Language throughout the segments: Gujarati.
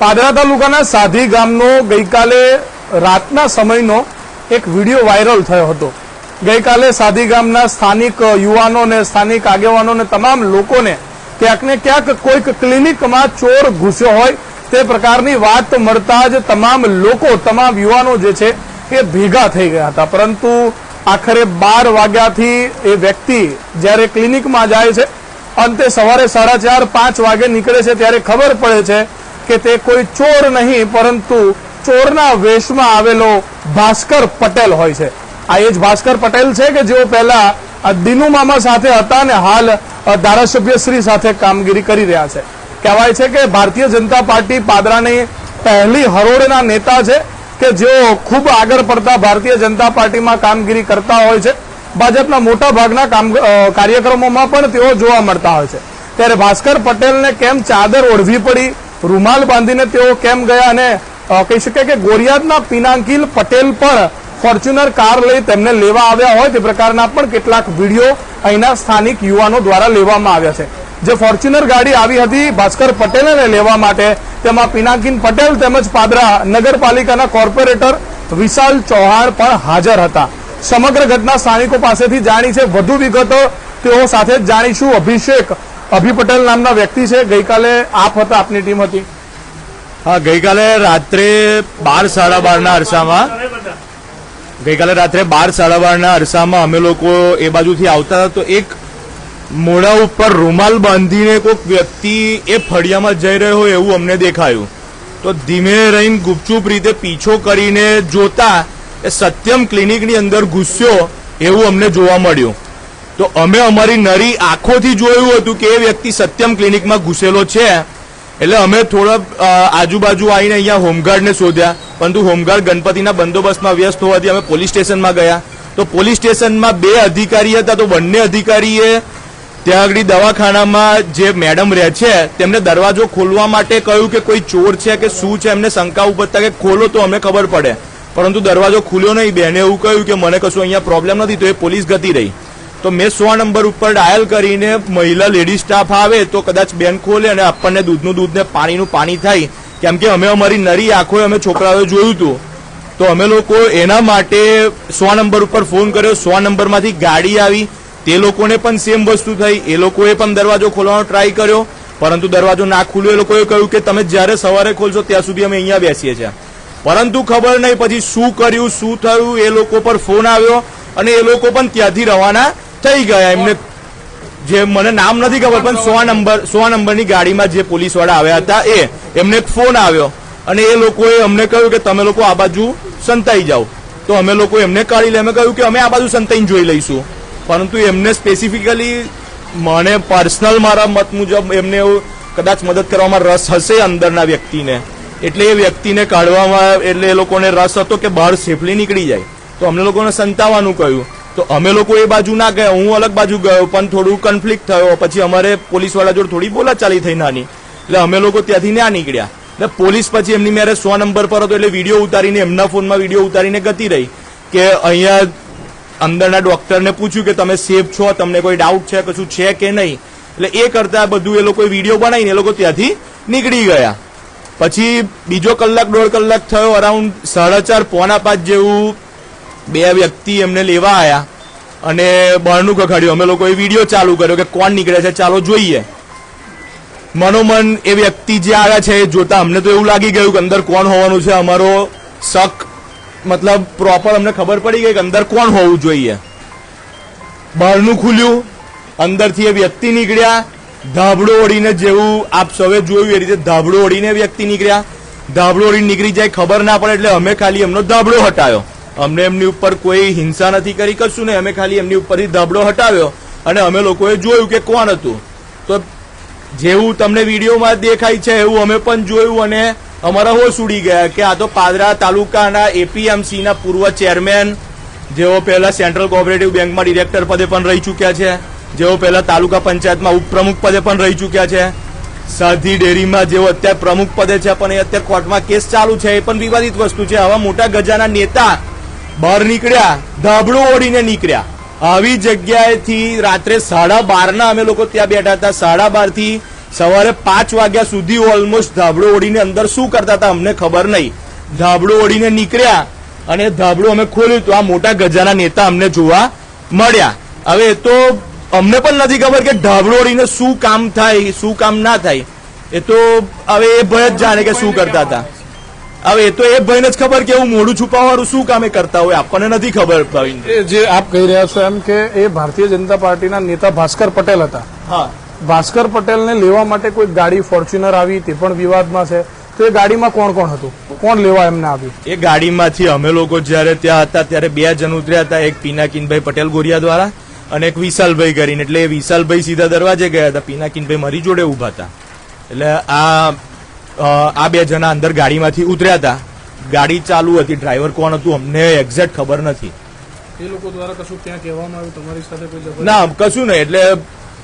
પાદરા તાલુકાના સાધી ગામનો ગઈકાલે રાતના સમયનો એક વીડિયો વાયરલ થયો હતો. ગઈકાલે સાધી ગામના સ્થાનિક યુવાનો ને સ્થાનિક આગેવાનો ને તમામ લોકોને ક્યાંક ને ક્યાંક કોઈક ક્લિનિકમાં ચોર ઘૂસ્યો હોય તે પ્રકારની વાત મળતા જ તમામ લોકો, તમામ યુવાનો જે છે એ ભેગા થઈ ગયા હતા. પરંતુ આખરે બાર વાગ્યાથી એ વ્યક્તિ જ્યારે ક્લિનિકમાં જાય છે, અંતે સવારે સાડા ચાર, પાંચ વાગે નીકળે છે ત્યારે ખબર પડે છે કે તે કોઈ ચોર નહીં, પરંતુ ચોરના વેશમાં આવેલો ભાસ્કર પટેલ હોય છે. આ એ જ ભાસ્કર પટેલ છે કે જેઓ પહેલા દિનુ મામા સાથે હતા અને હાલ ધારાસભ્ય શ્રી સાથે કામગીરી કરી રહ્યા છે. કહેવાય છે કે ભારતીય જનતા પાર્ટી પાદરાની પહેલી હરોળના નેતા છે કે જેઓ ખૂબ આગળ પડતા ભારતીય જનતા પાર્ટીમાં કામગીરી કરતા હોય છે. ભાજપના મોટા ભાગના કામ કાર્યક્રમોમાં પણ તેઓ જોવા મળતા હોય છે. ત્યારે ભાસ્કર પટેલને કેમ ચાદર ઓઢવી પડી? રૂમાલ બાંધીને તેઓ કેમ ગયા અને કહી શકાય કે ગોરિયાદના પિનાકિલ પટેલ પણ ફોર્ચ્યુનર કાર લઈ તેમને લેવા આવ્યા હોય તે પ્રકારના પણ કેટલાક વીડિયો અહીંના સ્થાનિક યુવાનો દ્વારા લેવામાં આવ્યા છે. જે ફોર્ચ્યુનર ગાડી આવી હતી ભાસ્કર પટેલને લેવા માટે, તેમાં પિનાકિન પટેલ તેમજ પાદરા નગરપાલિકાના કોર્પોરેટર વિશાલ ચૌહાણ પણ હાજર હતા. સમગ્ર ઘટના સ્થાનિકો પાસેથી જાણી છે. વધુ વિગતો તેઓ સાથે જાણીશું. અભિષેક અભિ પટેલ નામના વ્યક્તિ છે. ગઈકાલે આપ હતા, આપની ટીમ હતી. હા, ગઈકાલે રાત્રે બાર, સાડા બારના અરસામાં. ગઈકાલે રાત્રે બાર, સાડા બારના અરસામાં અમે લોકો એ બાજુથી આવતા હતા. તો એક મોડા ઉપર રૂમાલ બાંધીને કોઈક વ્યક્તિ એ ફળિયામાં જઈ રહ્યો હોય એવું અમને દેખાયું. તો ધીમે રહીને ગુપચુપ રીતે પીછો કરીને જોતા એ સત્યમ ક્લિનિકની અંદર ઘૂસ્યો એવું અમને જોવા મળ્યું. તો અમે અમારી નરી આંખોથી જોયું હતું કે એ વ્યક્તિ સત્યમ ક્લિનિકમાં ઘૂસેલો છે. એટલે અમે થોડા આજુબાજુ આવીને અહીંયા હોમગાર્ડને શોધ્યા. પરંતુ હોમગાર્ડ ગણપતિના બંદોબસ્તમાં વ્યસ્ત હોવાથી અમે પોલીસ સ્ટેશનમાં ગયા. તો પોલીસ સ્ટેશનમાં બે અધિકારી હતા. તો બંને અધિકારીએ ત્યાં આગળ દવાખાનામાં જે મેડમ રહે છે, તેમને દરવાજો ખોલવા માટે કહ્યું કે કોઈ ચોર છે કે શું છે, એમને શંકા ઉપજતા કે ખોલો તો અમને ખબર પડે. પરંતુ દરવાજો ખુલ્યો નહીં. બેને એવું કહ્યું કે મને કશું અહીંયા પ્રોબ્લેમ નથી. તો એ પોલીસ ગતી રહી. તો મેં સો નંબર ઉપર ડાયલ કરીને મહિલા લેડી સ્ટાફ આવે તો કદાચ બેન ખોલે અને આપણને દૂધનું દૂધ ને પાણીનું પાણી થાય. કેમ કે અમે અમારી નરી આંખોએ અમે છોકરાઓએ જોયું હતું. તો અમે લોકો એના માટે સો નંબર ઉપર ફોન કર્યો. સો નંબરમાંથી ગાડી આવી. તે લોકોને પણ સેમ વસ્તુ થઈ. એ લોકોએ પણ દરવાજો ખોલવાનો ટ્રાય કર્યો. પરંતુ દરવાજો ના ખુલ્યો એ લોકોએ કહ્યું કે તમે જ્યારે સવારે ખોલશો ત્યાં સુધી અમે અહીંયા બેસીએ છીએ. પરંતુ ખબર નહીં પછી શું કર્યું, શું થયું એ લોકો પર ફોન આવ્યો અને એ લોકો પણ ત્યાંથી રવાના થઈ ગયા એમને જે મને નામ નથી ખબર, પણ સો નંબર, સો નંબરની ગાડીમાં જે પોલીસવાળા આવ્યા હતા એ, એમને એક ફોન આવ્યો. અને એ લોકોએ અમને કહ્યું કે તમે લોકો આ બાજુ સંતાઈ જાઓ. તો અમે લોકો એમને કાઢી લે. અમે કહ્યું કે અમે આ બાજુ સંતાઈને જોઈ લઈશું. પરંતુ એમને સ્પેસિફિકલી મને પર્સનલ મારા મત મુજબ એમને એવું કદાચ મદદ કરવામાં રસ હશે અંદરના વ્યક્તિને. એટલે એ વ્યક્તિને કાઢવામાં, એટલે એ લોકોને રસ હતો કે બહાર સેફલી નીકળી જાય. તો અમને લોકોને સંતાવાનું કહ્યું. તો અમે લોકો એ બાજુ ના ગયા, હું અલગ બાજુ ગયો, પણ થોડું કન્ફ્લિક્ટ થયો. પછી અમારે પોલીસવાળા જોડે થોડી બોલાચાલી થઈ નાની. એટલે અમે લોકો ત્યાંથી ના નીકળ્યા. એટલે પોલીસ પછી એમની મેરે સો નંબર પર હતો, એટલે વીડિયો ઉતારીને, એમના ફોનમાં વીડિયો ઉતારીને ગતી રહી. કે અહીંયા અંદરના ડોક્ટરને પૂછ્યું કે તમે સેફ છો, તમને કોઈ ડાઉટ છે, કશું છે કે નહીં? એટલે એ કરતા બધું એ લોકોએ વીડિયો બનાવીને એ લોકો ત્યાંથી નીકળી ગયા. પછી બીજો કલાક, દોઢ કલાક થયો અરાઉન્ડ સાડા ચાર, પોણા પાંચ જેવું બે વ્યક્તિ એમને લેવા આવ્યા અને બહારનું ખખાડ્યું. અમે લોકોએ વીડિયો ચાલુ કર્યો કે કોણ નીકળે છે, ચાલો જોઈએ. મનોમન એ વ્યક્તિ જે આવ્યા છે જોતા અમને તો એવું લાગી ગયું કે અંદર કોણ હોવાનું છે, અમારો શક, મતલબ પ્રોપર અમને ખબર પડી ગઈ કે અંદર કોણ હોવું જોઈએ. બહારનું ખુલ્યું, અંદરથી એ વ્યક્તિ નીકળ્યા. ધાબળો ઓળીને જેવું આપ સૌએ જોયું એ રીતે ધાબળો ઓળીને વ્યક્તિ નીકળ્યા. ધાબળો ઓળીને નીકળી જાય ખબર ના પડે એટલે અમે ખાલી એમનો ધાબળો હટાયો. અમને એમની ઉપર કોઈ હિંસા નથી કરી કશું નહીં. અમે ખાલી એમની ઉપરથી ધાબળો હટાવ્યો અને અમે લોકોએ જોયું કે કોણ હતું. તો જેવું તમને વિડીયોમાં દેખાય છે, એવું અમે પણ જોયું અને અમારા હોશ ઉડી ગયા કે આ તો પાદરા તાલુકાના એપીએમસીના પૂર્વ ચેરમેન, જેઓ પહેલા સેન્ટ્રલ કોઓપરેટિવ બેંકમાં ડિરેક્ટર પદે પણ રહી ચૂક્યા છે, જેઓ પહેલા તાલુકા પંચાયતમાં ઉપપ્રમુખ પદે પણ રહી ચૂક્યા છે. સાધી ડેરીમાં જેઓ અત્યારે પ્રમુખ પદે છે, પણ એ અત્યારે કોર્ટમાં કેસ ચાલુ છે, એ પણ વિવાદિત વસ્તુ છે. આવા મોટા ગજાના નેતા બહાર નીકળ્યા, ધાબળો ઓડીને નીકળ્યા. આવી જગ્યાએથી રાત્રે સાડા બારના અમે લોકો ત્યાં બેઠા હતા. સાડા બારથી સવારે પાંચ વાગ્યા સુધી ઓલમોસ્ટ ધાબળો ઓડીને અંદર શું કરતા હતા અમને ખબર નહીં. ધાબળો ઓડીને નીકળ્યા અને ધાબળું અમે ખોલ્યું તો આ મોટા ગજાના નેતા અમને જોવા મળ્યા. હવે તો અમને પણ નથી ખબર કે ધાબળું ઓડીને શું કામ થાય, શું કામ ના થાય. એ તો હવે એ ભય જ જાણે કે શું કરતા હતા. હવે એ તો એ ભાઈને જ ખબર કે એવું મોઢું છુપાવવાનું શું કામે કરતા હોય આપણને નથી ખબર ભાવિન જે આપ કહી રહ્યા છો એમ કે એ ભારતીય જનતા પાર્ટીના નેતા ભાસ્કર પટેલ હતા. હા. ભાસ્કર પટેલને લેવા માટે કોઈ ગાડી ફોર્ચ્યુનર આવી તે પણ વિવાદમાં છે. તો એ ગાડીમાં કોણ કોણ હતું? કોણ લેવા એમને આવ્યું? એ ગાડીમાંથી અમે લોકો જ્યારે ત્યાં હતા ત્યારે બે જણ ઉતર્યા હતા એક પિનાકિનભાઈ પટેલ ગોરિયા દ્વારા અને એક વિશાલભાઈ કરીને. એટલે એ વિશાલભાઈ સીધા દરવાજે ગયા હતા. પિનાકિનભાઈ મારી જોડે ઊભા હતા. એટલે આ આ બે જણા અંદર ગાડીમાંથી ઉતર્યા હતા. ગાડી ચાલુ હતી. ડ્રાઈવર કોણ હતું અમને એક્ઝેક્ટ ખબર નથી. એ લોકો દ્વારા કશું ક્યાં કહેવામાં આવ્યું? તમારી સાથે કોઈ ના કશું નહીં. એટલે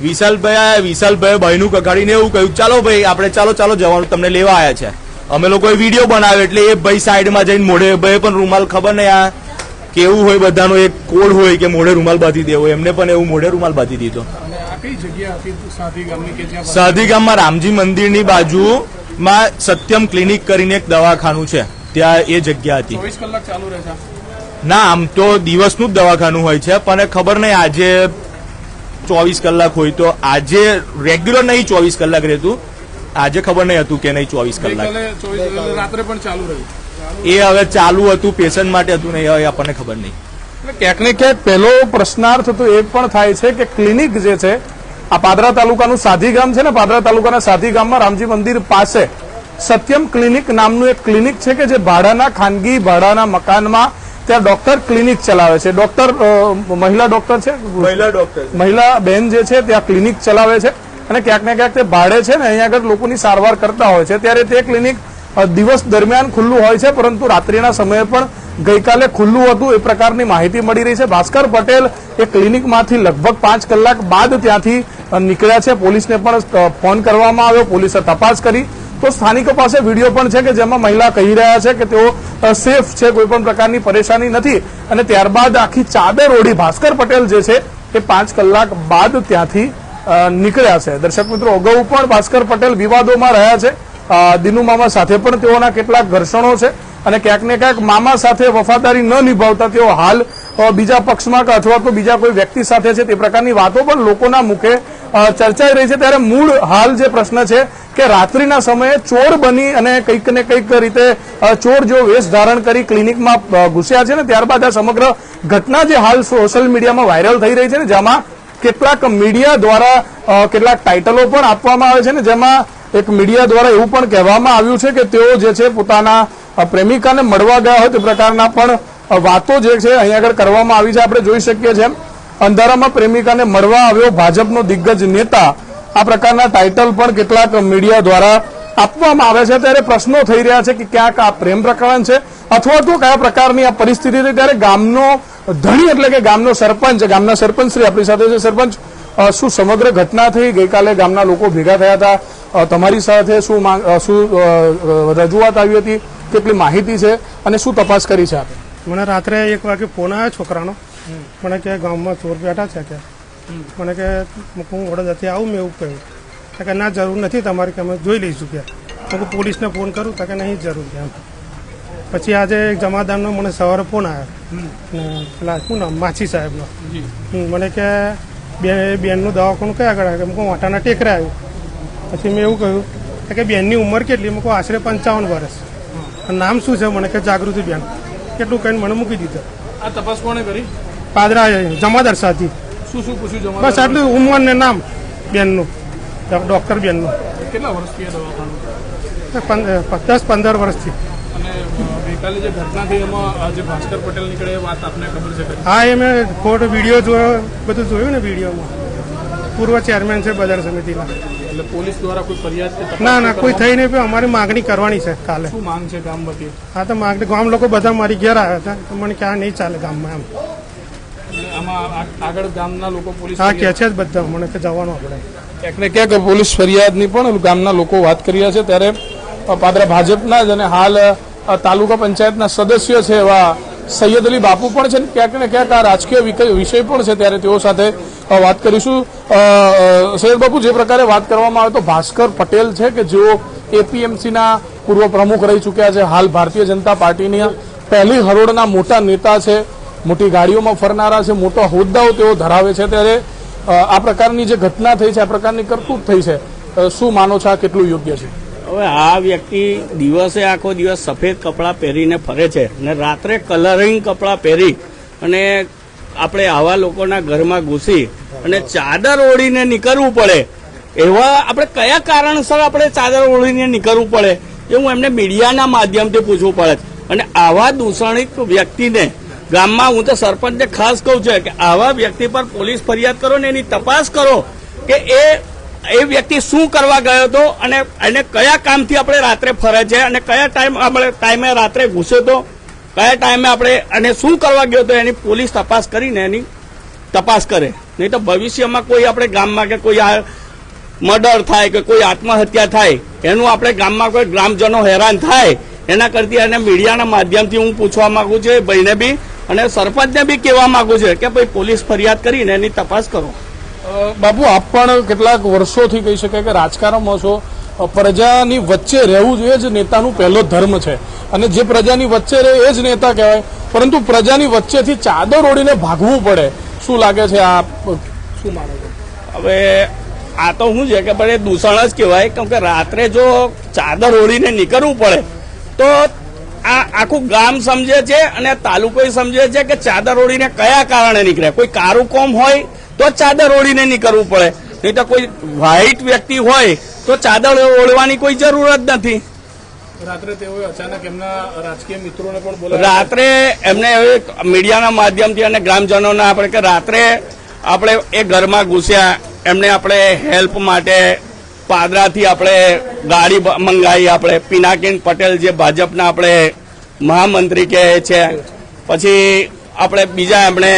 વિશાલભાઈ વિશાલભાઈ ભાઈનું કગાડીને એવું કહ્યું ચાલો ભાઈ આપણે ચાલો ચાલો જવાનું. તમને લેવા આવ્યા છે. અમે લોકોએ વીડિયો બનાવ્યો એટલે એ ભાઈ સાઈડમાં જઈને મોઢે ભાઈ પણ રૂમાલ ખબર નહીં આ કેવું હોય બધાનો એક કોડ હોય કે મોઢે રૂમાલ બાંધી દેવો. એમને પણ એવું મોઢે રૂમાલ બાંધી દીધો. સાધી ગામમાં રામજી મંદિરની બાજુમાં સત્યમ ક્લિનિક કરીને એક દવાખાનું છે. ત્યાં એ જગ્યા હતી. ચોવીસ કલાક ચાલુ રહેશે ના આમ તો દિવસનું જ દવાખાનું હોય છે પણ ખબર નહીં આજે ચોવીસ કલાક હોય તો આજે રેગ્યુલર નહીં ચોવીસ કલાક રહેતું. આજે ખબર નહીં હતું કે નહીં ચોવીસ કલાક. રાત્રે પણ ચાલુ રહ્યું. એ હવે ચાલુ હતું પેશન્ટ માટે હતું નહીં હવે આપણને ખબર નહીં. એટલે ક્યાંક ને ક્યાંક પહેલો પ્રશ્નાર્થ તો એ પણ થાય છે કે ક્લિનિક જે છે આ પાદરા તાલુકાનું સાધી ગામ છે ને પાદરા તાલુકાના સાધી ગામમાં રામજી મંદિર પાસે સત્યમ ક્લિનિક નામનું એક ક્લિનિક છે કે જે ભાડાના ખાનગી ભાડાના મકાનમાં ત્યાં ડોક્ટર ક્લિનિક ચલાવે છે. ડોક્ટર મહિલા ડોક્ટર છે? મહિલા ડોક્ટર મહિલા બેન જે છે ત્યાં ક્લિનિક ચલાવે છે અને ક્યાંક ને ક્યાંક તે ભાડે છે ને અહીંયા આગળ લોકોની સારવાર કરતા હોય છે. ત્યારે તે ક્લિનિક દિવસ દરમિયાન ખુલ્લું હોય છે, પરંતુ રાત્રિના સમયે પણ ગઈકાલે ખુલ્લું હતું એ પ્રકારની માહિતી મળી રહી છે. ભાસ્કર પટેલ એ ક્લિનિકમાંથી લગભગ પાંચ કલાક બાદ ત્યાંથી નીકળ્યા છે. પોલીસને પણ ફોન કરવામાં આવ્યો. પોલીસે તપાસ કરી. તો સ્થાનિકો પાસે વીડિયો પણ છે કે જેમાં મહિલા કહી રહ્યા છે કે તેઓ સેફ છે, કોઈ પણ પ્રકારની પરેશાની નથી. અને ત્યારબાદ આખી ચાદર ઓઢી ભાસ્કર પટેલ જે છે એ પાંચ કલાક બાદ ત્યાંથી નીકળ્યા છે. દર્શક મિત્રો, અગાઉ પણ ભાસ્કર પટેલ વિવાદોમાં રહ્યા છે. દિનુ મામા સાથે પણ તેઓના કેટલાક ઘર્ષણો છે અને ક્યાંક ને ક્યાંક મામા સાથે વફાદારી ન નિભાવતા તેઓ હાલ બીજા પક્ષમાં કે અથવા તો બીજા કોઈ વ્યક્તિ સાથે છે તે પ્રકારની વાતો પણ લોકોના મુખે ચર્ચાઈ રહી છે. ત્યારે મૂળ હાલ જે પ્રશ્ન છે કે રાત્રિના સમયે ચોર બની અને કંઈક ને કંઈક રીતે ચોર જો વેશ ધારણ કરી ક્લિનિકમાં ઘૂસ્યા છે ને ત્યારબાદ આ સમગ્ર ઘટના જે હાલ સોશિયલ મીડિયામાં વાયરલ થઈ રહી છે ને, જેમાં કેટલાક મીડિયા દ્વારા કેટલાક ટાઇટલો પણ આપવામાં આવે છે ને, જેમાં એક મીડિયા દ્વારા એવું પણ કહેવામાં આવ્યું છે કે તેઓ જે છે પોતાના પ્રેમિકાને મળવા ગયા હોય તે પ્રકારના પણ વાતો જે છે અહીંયા આગળ કરવામાં આવી છે. આપણે જોઈ શકીએ છીએ અંધારામાં પ્રેમિકાને મળવા આવ્યો ભાજપનો દિગ્ગજ નેતા. આ પ્રકારના ટાઇટલ પણ કેટલાક મીડિયા દ્વારા આપવામાં આવે છે. ત્યારે પ્રશ્નો થઈ રહ્યા છે કે ક્યાંક આ પ્રેમ પ્રકરણ છે અથવા તો કયા પ્રકારની આ પરિસ્થિતિ છે ત્યારે ગામનો ધણી એટલે કે ગામનો સરપંચ ગામના સરપંચ શ્રી આપણી સાથે છે. સરપંચ શું સમગ્ર ઘટના થઈ? ગઈકાલે ગામના લોકો ભેગા થયા હતા. તમારી સાથે શું શું રજૂઆત આવી હતી? કેટલી માહિતી છે? અને શું તપાસ કરી છે આપે? મને રાત્રે એક વાગે ફોન આવ્યો છોકરાનો. મને કે ગામમાં ચોર બેઠા છે કે? મને કે હું વડોદરાથી આવું મેં એવું કહ્યું. કે ના જરૂર નથી તમારી કે અમે જોઈ લઈશું કે. પોલીસને ફોન કરું. તો કે નહીં જરૂર કે એમ. પછી આજે એક જમાદારનો મને સવારે ફોન આવ્યો. ને પેલા શું નામ? માછી સાહેબનો. મને કે બે બેનનું દવાખાનું કયા કરાય કે હું વાટાના ટેકરે આવ્યું. પછી મેં એવું કહ્યું કે બેનની ઉંમર કેટલી? મેં આશરે પંચાવન વર્ષ. નામ શું છે? મને કે જાગૃતિ બેન. કેટલું કહીને મને મૂકી દીધું. આ તપાસ કોણે કરી? પાદરા જમાદાર સાથી. શું શું પૂછ્યું બસ આટલું ઉંમર ને નામ બેનનું. ડોક્ટર બેનનું. કેટલા વર્ષથી દસ પંદર વર્ષથી. અને ગઈકાલે જે ઘટના થઈ એમાં જે ભાસ્કર પટેલ નીકળે એ વાત આપને ખબર છે હા એ મેં ફોટો વીડિયો જોયો બધું જોયું ને વિડીયોમાં. પૂર્વ ચેરમેન છે બજાર સમિતિના. એટલે પોલીસ દ્વારા કોઈ ફરિયાદ ના ના કોઈ થઈ નહીં પણ અમારી માગણી કરવાની છે કાલે. શું માંગ છે ગામ વતી હા તો માગણી ગામ લોકો બધા મારી ઘેર આવ્યા હતા તો મને ક્યાં નહીં ચાલે ગામમાં એમ. આમાં આગળ ગામના લોકો પોલીસ હા કે છે જ બધા મને કે જવાનું આપણે. ક્યાંક ને ક્યાંક પોલીસ ફરિયાદની પણ ગામના લોકો વાત કરી રહ્યા છે ત્યારે પાદરા ભાજપના જ અને હાલ તાલુકા પંચાયતના સદસ્ય છે એવા સૈયદ અલી બાપુ પણ છે ક્યાંક ને ક્યાંક આ રાજકીય વિષય પણ છે ત્યારે તેઓ સાથે વાત કરીશું. સૈયદ બાપુ, જે પ્રકારે વાત કરવામાં આવે તો ભાસ્કર પટેલ છે કે જેઓ એપીએમસીના પૂર્વ પ્રમુખ રહી ચૂક્યા છે. હાલ ભારતીય જનતા પાર્ટીની પહેલી હરોળના મોટા નેતા છે. મોટી ગાડીઓમાં ફરનારા છે. મોટા હોદ્દાઓ તેઓ ધરાવે છે ત્યારે આ પ્રકારની જે ઘટના થઈ છે, આ પ્રકારની કરતૂત થઈ છે શું માનો છો? આ કેટલું યોગ્ય છે? હવે આ વ્યક્તિ દિવસે આખો દિવસ સફેદ કપડાં પહેરીને ફરે છે અને રાત્રે કલરિંગ કપડાં પહેરી અને આપણે આવા લોકોના ઘરમાં ઘૂસી અને ચાદર ઓળીને નીકળવું પડે. એવા આપણે કયા કારણસર આપણે ચાદર ઓળીને નીકળવું પડે એ હું એમને મીડિયાના માધ્યમથી પૂછવું પડે અને આવા દૂષણિત વ્યક્તિને ગામમાં હું તો સરપંચને ખાસ કહું છું કે આવા વ્યક્તિ પર પોલીસ ફરિયાદ કરો ને એની તપાસ કરો કે એ એ વ્યક્તિ શું કરવા ગયો હતો અને એને કયા કામથી આપણે રાત્રે ફરે છે અને કયા ટાઈમ આપણે ટાઈમે રાત્રે ઘૂસ્યો હતો, કયા ટાઈમે આપણે અને શું કરવા ગયો હતો એની પોલીસ તપાસ કરીને એની તપાસ કરે. નહીં તો ભવિષ્યમાં કોઈ આપણે ગામમાં કે કોઈ આ મર્ડર થાય કે કોઈ આત્મહત્યા થાય, એનું આપણે ગામમાં કોઈ ગ્રામજનો હેરાન થાય, એના કરતી એને મીડિયાના માધ્યમથી હું પૂછવા માંગુ છું એ ભાઈને બી અને સરપંચને બી કહેવા માંગુ છું કે ભાઈ પોલીસ ફરિયાદ કરીને એની તપાસ કરો. બાપુ, આપ પણ કેટલાક વર્ષોથી કહી શકાય કે રાજકારણમાં છો. પ્રજાની વચ્ચે રહેવું જોઈએ જ નેતાનું પહેલો ધર્મ છે. અને જે પ્રજાની વચ્ચે રહે, એ જ નેતા કહેવાય. પરંતુ પ્રજાની વચ્ચેથી ચાદર ઓડીને ભાગવું પડે. શું લાગે છે આ, શું માનો હવે, આ તો શું છે કે ભાઈ દૂષણ જ કહેવાય. કેમ કે રાત્રે જો ચાદર ઓળીને નીકળવું પડે, તો આ આખું ગામ સમજે છે અને તાલુકો સમજે છે કે ચાદર ઓળીને કયા કારણે નીકળે. કોઈ કારું હોય તો ચાદર ઓળીને નીકળવું પડે. નહીં તો કોઈ વ્હાઈટ વ્યક્તિ હોય તો ચાદર ઓળવાની કોઈ જરૂર જ નથી. રાત્રે તેઓએ અચાનક એમના રાજકીય મિત્રોને પણ રાત્રે એમને મીડિયાના માધ્યમથી અને ગ્રામજનોના આપણે કે રાત્રે આપણે એ ઘરમાં ઘૂસ્યા એમને આપણે હેલ્પ માટે પાદરાથી આપણે ગાડી મંગાવી આપણે. પિનાકીન પટેલ જે ભાજપના આપણે મહામંત્રી કહે છે. પછી આપણે બીજા એમણે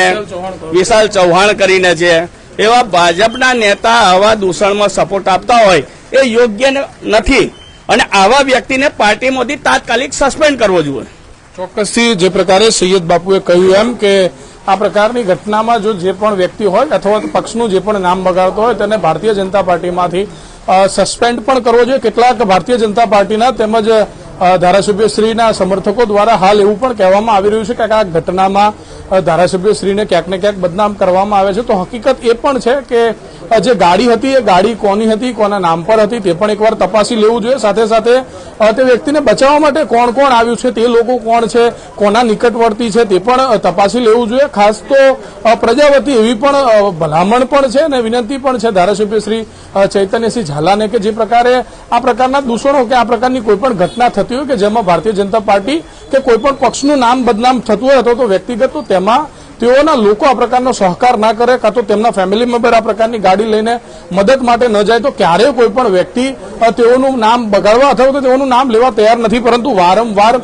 વિશાલ ચૌહાણ કરીને છે એવા ભાજપના નેતા આવા દૂષણમાં સપોર્ટ આપતા હોય એ યોગ્ય નથી. અને આવા વ્યક્તિને પાર્ટીમાંથી તાત્કાલિક સસ્પેન્ડ કરવો જોઈએ. ચોક્કસથી જે પ્રકારે સૈયદ બાપુએ કહ્યું એમ કે આ પ્રકારની ઘટનામાં જો જે પણ વ્યક્તિ હોય અથવા પક્ષનું જે પણ નામ બગાડતો હોય તેને ભારતીય જનતા પાર્ટીમાંથી સસ્પેન્ડ પણ કરવો જોઈએ. કેટલાક ભારતીય જનતા પાર્ટીના તેમજ ધારાસભ્યશ્રીના સમર્થકો દ્વારા હાલ એવું પણ કહેવામાં આવી રહ્યું છે કે આ ઘટનામાં ધારાસભ્યશ્રીને ક્યાંક ને ક્યાંક બદનામ કરવામાં આવે છે. તો હકીકત એ પણ છે કે જે ગાડી હતી, એ ગાડી કોની હતી, કોના નામ પર હતી, તે પણ એકવાર તપાસી લેવું જોઈએ. સાથે સાથે તે વ્યક્તિને બચાવવા માટે કોણ કોણ આવ્યું છે, તે લોકો કોણ છે, કોના નિકટવર્તી છે, તે પણ તપાસી લેવું જોઈએ. ખાસ તો પ્રજાવતી પ્રજા વતી એવી પણ ભલામણ પણ છે અને વિનંતી પણ છે ધારાસભ્ય શ્રી ચૈતન્યસિંહ ઝાલાને કે જે પ્રકારે આ પ્રકારના દૂષણો કે આ પ્રકારની કોઈ પણ ઘટના થતી હોય કે જેમાં ભારતીય જનતા પાર્ટી કે કોઈ પણ પક્ષનું નામ બદનામ થતું હોય અથવા તો વ્યક્તિગત તો તેમાં તેઓના લોકો આ પ્રકારનો સહકાર ના કરે કાં તો તેમના ફેમિલી મેમ્બર આ પ્રકારની ગાડી લઈને મદદ માટે ન જાય, તો ક્યારેય કોઈ પણ વ્યક્તિ તેઓનું નામ બગાડવા અથવા તો તેઓનું નામ લેવા તૈયાર નથી, પરંતુ વારંવાર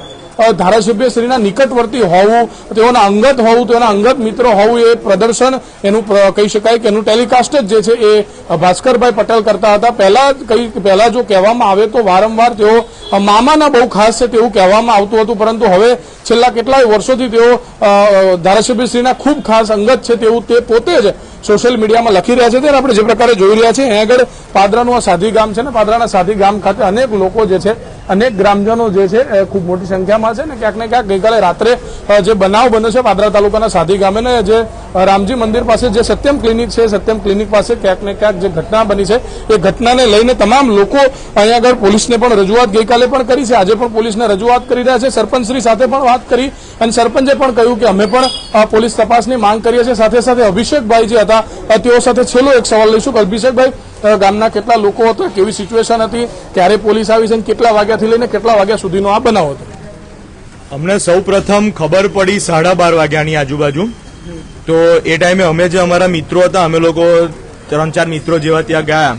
ધારાસભ્યશ્રીના નિકટવર્તી હોવું, તેઓના અંગત હોવું, તેઓના અંગત મિત્રો હોવું એ પ્રદર્શન એનું કહી શકાય કે એનું ટેલિકાસ્ટ જ જે છે એ ભાસ્કરભાઈ પટેલ કરતા હતા. પહેલા કઈ, પહેલા જો કહેવામાં આવે તો વારંવાર તેઓ મામાના બહુ ખાસ છે તેવું કહેવામાં આવતું હતું, પરંતુ હવે છેલ્લા કેટલાય વર્ષોથી તેઓ ધારાસભ્યશ્રીના ખૂબ ખાસ અંગત છે તેવું તે પોતે જ સોશિયલ મીડિયામાં લખી રહ્યા છે. ત્યારે આપણે જે પ્રકારે જોઈ રહ્યા છીએ અહીં આગળ પાદરાનું આ સાધી ગામ છે ને, પાદરાના સાધી ગામ ખાતે અનેક લોકો જે છે અનેક ગ્રામજનો જે છે ખૂબ મોટી સંખ્યામાં છે ને ક્યાંક ને ક્યાંક ગઈકાલે રાત્રે જે બનાવ બન્યો છે પાદરા તાલુકાના સાધી ગામે ને, જે રામજી મંદિર પાસે જે સત્યમ ક્લિનિક છે, સત્યમ ક્લિનિક પાસે ક્યાંક ને ક્યાંક જે ઘટના બની છે, એ ઘટનાને લઈને તમામ લોકો અહીંયા આગળ પોલીસને પણ રજૂઆત ગઈકાલે પણ કરી છે. આજે પણ પોલીસને રજૂઆત કરી રહ્યા છે. સરપંચશ્રી સાથે પણ વાત કરી અને સરપંચે પણ કહ્યું કે અમે પણ પોલીસ તપાસની માંગ કરીએ છીએ. સાથે સાથે અભિષેકભાઈ જે હતા તેઓ સાથે છેલ્લો એક સવાલ લઈશું કે અભિષેકભાઈ ગામના કેટલા લોકો હતા, કેવી સિચ્યુએશન હતી, ક્યારે પોલીસ આવી છે કેટલા વાગ્યાથી લઈને કેટલા વાગ્યા સુધીનો આ બનાવ હતો? અમને સૌ પ્રથમ ખબર પડી સાડા બાર વાગ્યાની આજુબાજુ. તો એ ટાઈમે અમે જે અમારા મિત્રો હતા અમે લોકો ત્રણ ચાર મિત્રો જેવા ત્યાં ગયા.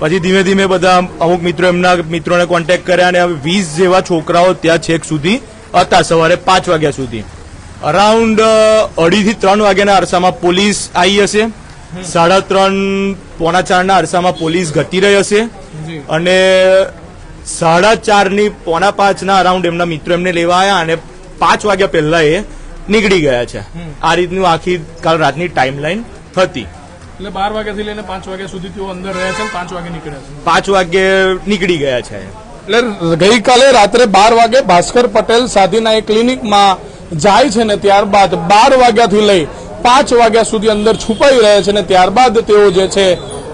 પછી ધીમે ધીમે બધા અમુક મિત્રો એમના મિત્રોને કોન્ટેક્ટ કર્યા અને વીસ જેવા છોકરાઓ ત્યાં છેક સુધી હતા સવારે પાંચ વાગ્યા સુધી. અરાઉન્ડ અઢીથી ત્રણ વાગ્યાના અરસામાં પોલીસ આવી હશે. સાડા ત્રણ પોણા ચારના અરસામાં પોલીસ ઘટી રહી હશે. અને સાડા ચારની પોણા પાંચના અરાઉન્ડ એમના મિત્રો એમને લેવા આવ્યા અને પાંચ વાગ્યા પહેલા એ નીકળી ગયા છે. આ રીતનું આખી કાલ રાતની ટાઈમલાઈન હતી. એટલે બાર વાગ્યાથી લઈને પાંચ વાગ્યા સુધી તેઓ અંદર રહ્યા છે પાંચ વાગે નીકળ્યા છે. પાંચ વાગ્યે નીકળી ગયા છે. એટલે ગઈકાલે રાત્રે બાર વાગે ભાસ્કર પટેલ સાધીના એ ક્લિનિકમાં જાય છે ને ત્યારબાદ બાર વાગ્યાથી લઈ પાંચ વાગ્યા સુધી અંદર છુપાઈ રહે છે ને ત્યારબાદ તેઓ જે છે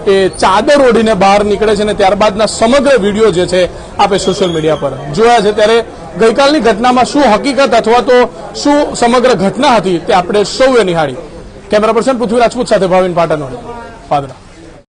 એ ચાદર ઓઢીને બહાર નીકળે છે ને ત્યારબાદના સમગ્ર વીડિયો જે છે આપણે સોશિયલ મીડિયા પર જોયા છે. ત્યારે ગઈકાલની ઘટનામાં શું હકીકત અથવા તો શું સમગ્ર ઘટના હતી તે આપણે સૌએ નિહાળી. કેમેરા પર્સન પૃથ્વી રાજપૂત સાથે ભાવિન પાટણ પાદરા.